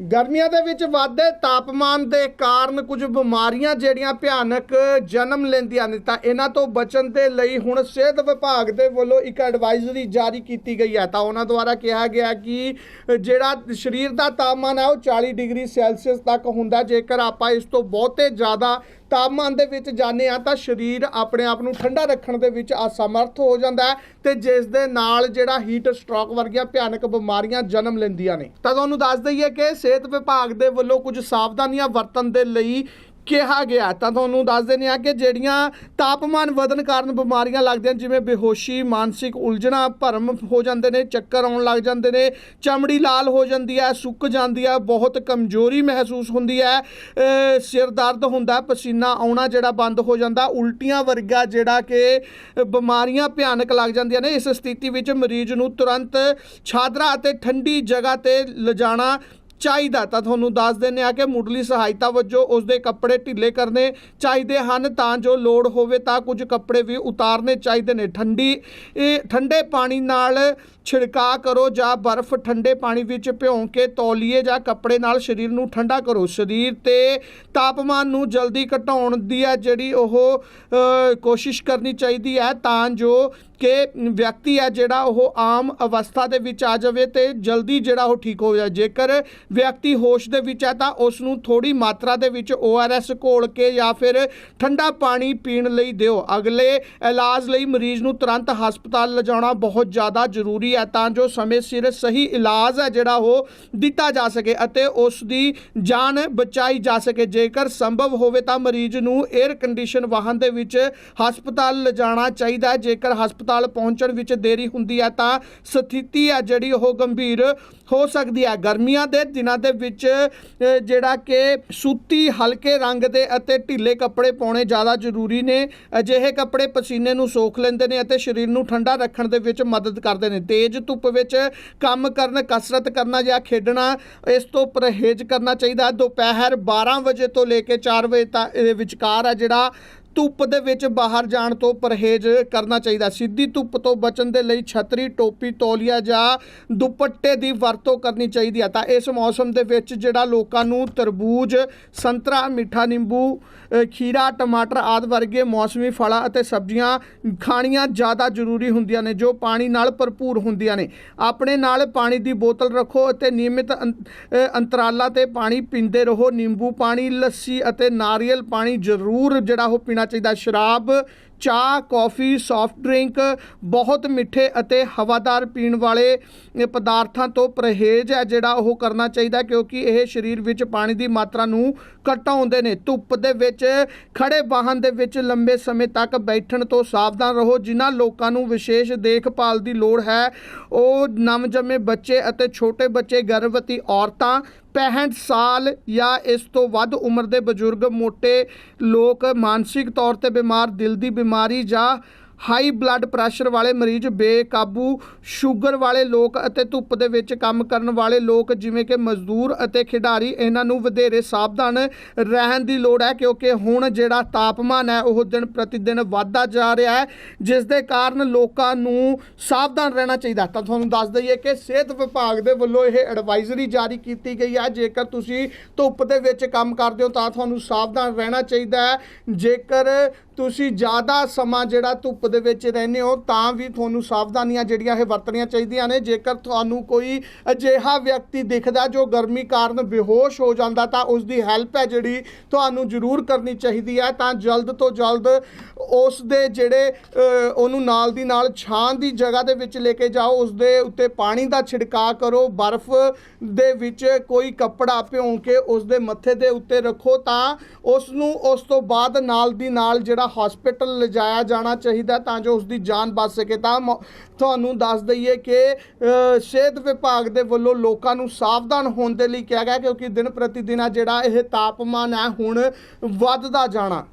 ਗਰਮੀਆਂ ਦੇ ਵਿੱਚ ਵਾਧੇ ਤਾਪਮਾਨ ਦੇ ਕਾਰਨ ਕੁਝ ਬਿਮਾਰੀਆਂ ਜਿਹੜੀਆਂ ਭਿਆਨਕ ਜਨਮ ਲੈਂਦੀਆਂ ਨੇ, ਤਾਂ ਇਹਨਾਂ ਤੋਂ ਬਚਣ ਦੇ ਲਈ ਹੁਣ ਸਿਹਤ ਵਿਭਾਗ ਦੇ ਵੱਲੋਂ ਇੱਕ ਐਡਵਾਈਜ਼ਰੀ ਜਾਰੀ ਕੀਤੀ ਗਈ ਹੈ। ਤਾਂ ਉਹਨਾਂ ਦੁਆਰਾ ਕਿਹਾ ਗਿਆ ਕਿ ਜਿਹੜਾ ਸਰੀਰ ਦਾ ਤਾਪਮਾਨ ਹੈ ਉਹ 40 ਡਿਗਰੀ ਸੈਲਸੀਅਸ ਤੱਕ ਹੁੰਦਾ, ਜੇਕਰ ਆਪਾਂ ਇਸ ਤੋਂ ਬਹੁਤੇ ਜ਼ਿਆਦਾ ਤਾਪਮਾਨ ਦੇ ਵਿੱਚ ਜਾਂਦੇ ਆ ਤਾਂ ਸਰੀਰ ਆਪਣੇ ਆਪ ਨੂੰ ਠੰਡਾ ਰੱਖਣ ਦੇ ਵਿੱਚ ਅਸਮਰਥ ਹੋ ਜਾਂਦਾ ਹੈ ਤੇ ਜਿਸ ਦੇ ਨਾਲ ਜਿਹੜਾ ਹੀਟ ਸਟ੍ਰੋਕ ਵਰਗੀਆਂ ਭਿਆਨਕ ਬਿਮਾਰੀਆਂ ਜਨਮ ਲੈਂਦੀਆਂ ਨੇ। ਤਾਂ ਤੁਹਾਨੂੰ ਦੱਸ ਦਈਏ ਕਿ ਸਿਹਤ ਵਿਭਾਗ ਦੇ ਵੱਲੋਂ ਕੁਝ ਸਾਵਧਾਨੀਆਂ ਵਰਤਣ ਦੇ ਲਈ ਕਿਹਾ ਗਿਆ ਤਾਂ ਤੁਹਾਨੂੰ ਦੱਸ ਦਿੰਦੇ ਆ ਕਿ ਜਿਹੜੀਆਂ ਤਾਪਮਾਨ ਵਧਣ ਕਾਰਨ ਬਿਮਾਰੀਆਂ ਲੱਗਦੀਆਂ ਜਿਵੇਂ ਬੇਹੋਸ਼ੀ, ਮਾਨਸਿਕ ਉਲਝਣਾ, ਭਰਮ ਹੋ ਜਾਂਦੇ ਨੇ, ਚੱਕਰ ਆਉਣ ਲੱਗ ਜਾਂਦੇ ਨੇ, ਚਮੜੀ ਲਾਲ ਹੋ ਜਾਂਦੀ ਹੈ, ਸੁੱਕ ਜਾਂਦੀ ਹੈ, ਬਹੁਤ ਕਮਜ਼ੋਰੀ ਮਹਿਸੂਸ ਹੁੰਦੀ ਹੈ ਸਿਰ ਦਰਦ ਹੁੰਦਾ ਪਸੀਨਾ ਆਉਣਾ ਜਿਹੜਾ ਬੰਦ ਹੋ ਜਾਂਦਾ, ਉਲਟੀਆਂ ਵਰਗਾ ਜਿਹੜਾ ਕਿ ਬਿਮਾਰੀਆਂ ਭਿਆਨਕ ਲੱਗ ਜਾਂਦੀਆਂ ਨੇ, ਇਸ ਸਥਿਤੀ ਵਿੱਚ ਮਰੀਜ਼ ਨੂੰ ਤੁਰੰਤ ਛਾਦਰਾ ਅਤੇ ਠੰਡੀ ਜਗ੍ਹਾ ਤੇ ਲਿਜਾਣਾ ਚਾਹੀਦਾ ਤਾਂ ਤੁਹਾਨੂੰ ਦੱਸ ਦਿੰਦੇ ਆ ਕਿ ਮੁੱਢਲੀ ਸਹਾਇਤਾ ਵਜੋਂ ਉਸ ਦੇ ਕੱਪੜੇ ਢਿੱਲੇ ਕਰਨੇ ਚਾਹੀਦੇ ਹਨ। ਤਾਂ ਜੋ ਲੋੜ ਹੋਵੇ ਤਾਂ ਕੁਝ ਕੱਪੜੇ ਵੀ ਉਤਾਰਨੇ ਚਾਹੀਦੇ ਨੇ। ਠੰਡੀ, ਇਹ ਠੰਡੇ ਪਾਣੀ ਨਾਲ ਛਿੜਕਾ ਕਰੋ ਜਾਂ ਬਰਫ਼ ਠੰਡੇ ਪਾਣੀ ਵਿੱਚ ਭਿਉਂ ਕੇ ਤੌਲੀਏ ਜਾਂ ਕੱਪੜੇ ਨਾਲ ਸਰੀਰ ਨੂੰ ਠੰਡਾ ਕਰੋ। ਸਰੀਰ ਤੇ ਤਾਪਮਾਨ ਨੂੰ ਜਲਦੀ ਘਟਾਉਣ ਦੀ ਹੈ ਜਿਹੜੀ ਉਹ ਕੋਸ਼ਿਸ਼ ਕਰਨੀ ਚਾਹੀਦੀ ਹੈ। ਤਾਂ ਜੋ ਕਿ ਵਿਅਕਤੀ ਹੈ ਜਿਹੜਾ ਉਹ ਆਮ ਅਵਸਥਾ ਦੇ ਵਿੱਚ ਆ ਜਾਵੇ ਤੇ ਜਲਦੀ ਜਿਹੜਾ ਉਹ ਠੀਕ ਹੋ ਜਾਏ। ਜੇਕਰ ਵਿਅਕਤੀ ਹੋਸ਼ ਦੇ ਵਿੱਚ ਹੈ ਤਾਂ ਉਸ ਨੂੰ ਥੋੜੀ ਮਾਤਰਾ ਦੇ ਵਿੱਚ ORS ਘੋਲ ਕੇ ਜਾਂ ਫਿਰ ਠੰਡਾ ਪਾਣੀ ਪੀਣ ਲਈ ਦਿਓ। ਅਗਲੇ ਇਲਾਜ ਲਈ ਮਰੀਜ਼ ਨੂੰ ਤੁਰੰਤ ਹਸਪਤਾਲ ਲਿਜਾਉਣਾ ਬਹੁਤ ਜ਼ਿਆਦਾ ਜ਼ਰੂਰੀ ਹੈ ਤਾਂ ਜੋ ਸਮੇਂ ਸਿਰ ਸਹੀ ਇਲਾਜ ਹੈ ਜਿਹੜਾ ਉਹ ਦਿੱਤਾ ਜਾ ਸਕੇ ਅਤੇ ਉਸ ਦੀ ਜਾਨ ਬਚਾਈ ਜਾ ਸਕੇ। ਜੇਕਰ ਸੰਭਵ ਹੋਵੇ ਤਾਂ ਮਰੀਜ਼ ਨੂੰ 에ਅਰ ਕੰਡੀਸ਼ਨ ਵਾਹਨ ਦੇ ਵਿੱਚ ਹਸਪਤਾਲ ਲਿਜਾਣਾ ਚਾਹੀਦਾ ਹੈ। ਜੇਕਰ ਹਸਪਤਾਲ ਪਹੁੰਚਣ ਵਿੱਚ ਦੇਰੀ ਹੁੰਦੀ ਹੈ ਤਾਂ ਸਥਿਤੀ ਹੈ ਜਿਹੜੀ ਉਹ ਗੰਭੀਰ ਹੋ ਸਕਦੀ ਹੈ। ਗਰਮੀਆਂ ਦੇ ਦਿਨਾਂ ਦੇ ਵਿੱਚ ਜਿਹੜਾ ਕਿ ਸੂਤੀ ਹਲਕੇ ਰੰਗ ਦੇ ਅਤੇ ਢਿੱਲੇ ਕੱਪੜੇ ਪਾਉਣੇ ਜ਼ਿਆਦਾ ਜ਼ਰੂਰੀ ਨੇ। ਅਜਿਹੇ ਕੱਪੜੇ ਪਸੀਨੇ ਨੂੰ ਸੋਖ ਲੈਂਦੇ ਨੇ ਅਤੇ ਸਰੀਰ ਨੂੰ ਠੰਡਾ ਰੱਖਣ ਦੇ ਵਿੱਚ ਮਦਦ ਕਰਦੇ ਨੇ। ਤੇਜ਼ ਧੁੱਪ ਵਿੱਚ ਕੰਮ ਕਰਨ, ਕਸਰਤ ਕਰਨਾ ਜਾਂ ਖੇਡਣਾ, ਇਸ ਤੋਂ ਪਰਹੇਜ਼ ਕਰਨਾ ਚਾਹੀਦਾ। ਦੁਪਹਿਰ 12 ਵਜੇ ਤੋਂ ਲੈ ਕੇ 4 ਵਜੇ ਤੱਕ ਵਿਚਕਾਰ ਹੈ ਜਿਹੜਾ ਧੁੱਪ ਦੇ ਵਿੱਚ ਬਾਹਰ ਜਾਣ ਤੋਂ ਪਰਹੇਜ਼ ਕਰਨਾ ਚਾਹੀਦਾ। ਸਿੱਧੀ ਧੁੱਪ ਤੋਂ ਬਚਣ ਦੇ ਲਈ ਛਤਰੀ, ਟੋਪੀ, ਤੌਲੀਆ ਜਾਂ ਦੁਪੱਟੇ ਦੀ ਵਰਤੋਂ ਕਰਨੀ ਚਾਹੀਦੀ ਹੈ ਤਾਂ ਇਸ ਮੌਸਮ ਦੇ ਵਿੱਚ ਜਿਹੜਾ ਲੋਕਾਂ ਨੂੰ ਤਰਬੂਜ, ਸੰਤਰਾ, ਮਿੱਠਾ ਨਿੰਬੂ ਖੀਰਾ, ਟਮਾਟਰ ਆਦਿ ਵਰਗੇ ਮੌਸਮੀ ਫਲਾਂ ਅਤੇ ਸਬਜ਼ੀਆਂ ਖਾਣੀਆਂ ਜ਼ਿਆਦਾ ਜ਼ਰੂਰੀ ਹੁੰਦੀਆਂ ਨੇ, ਜੋ ਪਾਣੀ ਨਾਲ ਭਰਪੂਰ ਹੁੰਦੀਆਂ ਨੇ। ਆਪਣੇ ਨਾਲ ਪਾਣੀ ਦੀ ਬੋਤਲ ਰੱਖੋ ਅਤੇ ਨਿਯਮਿਤ ਅੰ- ਅੰਤਰਾਲਾਂ ਤੇ ਪਾਣੀ ਪੀਂਦੇ ਰਹੋ। ਨਿੰਬੂ ਪਾਣੀ, ਲੱਸੀ ਅਤੇ ਨਾਰੀਅਲ ਪਾਣੀ ਜ਼ਰੂਰ ਜਿਹੜਾ ਉਹ ਪੀਣਾ ਚਾਹੀਦਾ। ਸ਼ਰਾਬ ਚਾਹ, ਕੌਫੀ ਸੌਫਟ ਡਰਿੰਕ ਬਹੁਤ ਮਿੱਠੇ ਅਤੇ ਹਵਾਦਾਰ ਪੀਣ ਵਾਲੇ ਪਦਾਰਥਾਂ ਤੋਂ ਪਰਹੇਜ਼ ਹੈ ਜਿਹੜਾ ਉਹ ਕਰਨਾ ਚਾਹੀਦਾ ਕਿਉਂਕਿ ਇਹ ਸਰੀਰ ਵਿੱਚ ਪਾਣੀ ਦੀ ਮਾਤਰਾ ਨੂੰ ਘਟਾਉਂਦੇ ਨੇ। ਧੁੱਪ ਦੇ ਵਿੱਚ ਖੜੇ ਵਾਹਨ ਦੇ ਵਿੱਚ ਲੰਬੇ ਸਮੇਂ ਤੱਕ ਬੈਠਣ ਤੋਂ ਸਾਵਧਾਨ ਰਹੋ। ਜਿਨ੍ਹਾਂ ਲੋਕਾਂ ਨੂੰ ਵਿਸ਼ੇਸ਼ ਦੇਖਭਾਲ ਦੀ ਲੋੜ ਹੈ, ਉਹ ਨਵਜੰਮੇ ਬੱਚੇ ਅਤੇ ਛੋਟੇ ਬੱਚੇ, ਗਰਭਵਤੀ ਔਰਤਾਂ 65 ਸਾਲ ਜਾਂ ਇਸ ਤੋਂ ਵੱਧ ਉਮਰ ਦੇ ਬਜ਼ੁਰਗ, ਮੋਟੇ ਲੋਕ, ਮਾਨਸਿਕ ਤੌਰ ਤੇ ਬਿਮਾਰ, ਦਿਲ ਦੀ ਬਿਮਾਰੀ ਬਿਮਾਰੀ ਜਾਂ ਹਾਈ ਬਲੱਡ ਪ੍ਰੈਸ਼ਰ ਵਾਲੇ ਮਰੀਜ਼ ਬੇਕਾਬੂ ਸ਼ੂਗਰ ਵਾਲੇ ਲੋਕ ਅਤੇ ਧੁੱਪ ਦੇ ਵਿੱਚ ਕੰਮ ਕਰਨ ਵਾਲੇ ਲੋਕ, ਜਿਵੇਂ ਕਿ ਮਜ਼ਦੂਰ ਅਤੇ ਖਿਡਾਰੀ, ਇਹਨਾਂ ਨੂੰ ਵਧੇਰੇ ਸਾਵਧਾਨ ਰਹਿਣ ਦੀ ਲੋੜ ਹੈ ਕਿਉਂਕਿ ਹੁਣ ਜਿਹੜਾ ਤਾਪਮਾਨ ਹੈ, ਉਹ ਦਿਨ ਪ੍ਰਤੀ ਦਿਨ ਵਧਦਾ ਜਾ ਰਿਹਾ ਹੈ, ਜਿਸ ਦੇ ਕਾਰਨ ਲੋਕਾਂ ਨੂੰ ਸਾਵਧਾਨ ਰਹਿਣਾ ਚਾਹੀਦਾ ਤਾਂ ਤੁਹਾਨੂੰ ਦੱਸ ਦਈਏ ਕਿ ਸਿਹਤ ਵਿਭਾਗ ਦੇ ਵੱਲੋਂ ਇਹ ਐਡਵਾਈਜ਼ਰੀ ਜਾਰੀ ਕੀਤੀ ਗਈ ਹੈ। ਜੇਕਰ ਤੁਸੀਂ ਧੁੱਪ ਦੇ ਵਿੱਚ ਕੰਮ ਕਰਦੇ ਹੋ, ਤਾਂ ਤੁਹਾਨੂੰ ਸਾਵਧਾਨ ਰਹਿਣਾ ਚਾਹੀਦਾ ਹੈ। ਜੇਕਰ ਤੁਸੀਂ ਜ਼ਿਆਦਾ ਸਮਾਂ ਜਿਹੜਾ ਧੁੱਪ ਦੇ ਵਿੱਚ ਰਹਿੰਦੇ ਹੋ, ਤਾਂ ਵੀ ਤੁਹਾਨੂੰ ਸਾਵਧਾਨੀਆਂ ਜਿਹੜੀਆਂ ਇਹ ਵਰਤਣੀਆਂ ਚਾਹੀਦੀਆਂ ਨੇ। ਜੇਕਰ ਤੁਹਾਨੂੰ ਕੋਈ ਅਜਿਹਾ ਵਿਅਕਤੀ ਦਿਖਦਾ ਜੋ ਗਰਮੀ ਕਾਰਨ ਬੇਹੋਸ਼ ਹੋ ਜਾਂਦਾ, ਤਾਂ ਉਸ ਦੀ ਹੈਲਪ ਹੈ ਜਿਹੜੀ ਤੁਹਾਨੂੰ ਜ਼ਰੂਰ ਕਰਨੀ ਚਾਹੀਦੀ ਹੈ। ਤਾਂ ਜਲਦ ਤੋਂ ਜਲਦ ਉਸ ਦੇ ਜਿਹੜੇ ਉਹਨੂੰ ਨਾਲ ਦੀ ਨਾਲ ਛਾਂ ਦੀ ਜਗ੍ਹਾ ਦੇ ਵਿੱਚ ਲੈ ਕੇ ਜਾਓ। ਉਸ ਦੇ ਉੱਤੇ ਪਾਣੀ ਦਾ ਛਿੜਕਾਅ ਕਰੋ। ਬਰਫ਼ ਦੇ ਵਿੱਚ ਕੋਈ ਕੱਪੜਾ ਭਿਉਂ ਕੇ ਉਸ ਦੇ ਮੱਥੇ ਦੇ ਉੱਤੇ ਰੱਖੋ ਤਾਂ ਉਸ ਨੂੰ ਉਸ ਤੋਂ ਬਾਅਦ ਨਾਲ ਦੀ ਨਾਲ ਜਿਹੜਾ ਹਸਪੀਟਲ ਲਿਜਾਇਆ ਜਾਣਾ ਚਾਹੀਦਾ ਤਾਂ ਜੋ ਉਸ ਦੀ ਜਾਨ ਬਚ ਸਕੇ। ਤਾਂ ਮ- ਤੁਹਾਨੂੰ ਦੱਸ ਦਈਏ ਕਿ ਸਿਹਤ ਵਿਭਾਗ ਦੇ ਵੱਲੋਂ ਲੋਕਾਂ ਨੂੰ ਸਾਵਧਾਨ ਹੋਣ ਦੇ ਲਈ ਕਿਹਾ ਗਿਆ ਕਿਉਂਕਿ ਦਿਨ ਪ੍ਰਤੀ ਦਿਨ ਆ ਜਿਹੜਾ ਇਹ ਤਾਪਮਾਨ ਹੈ ਹੁਣ ਵੱਧਦਾ ਜਾਣਾ।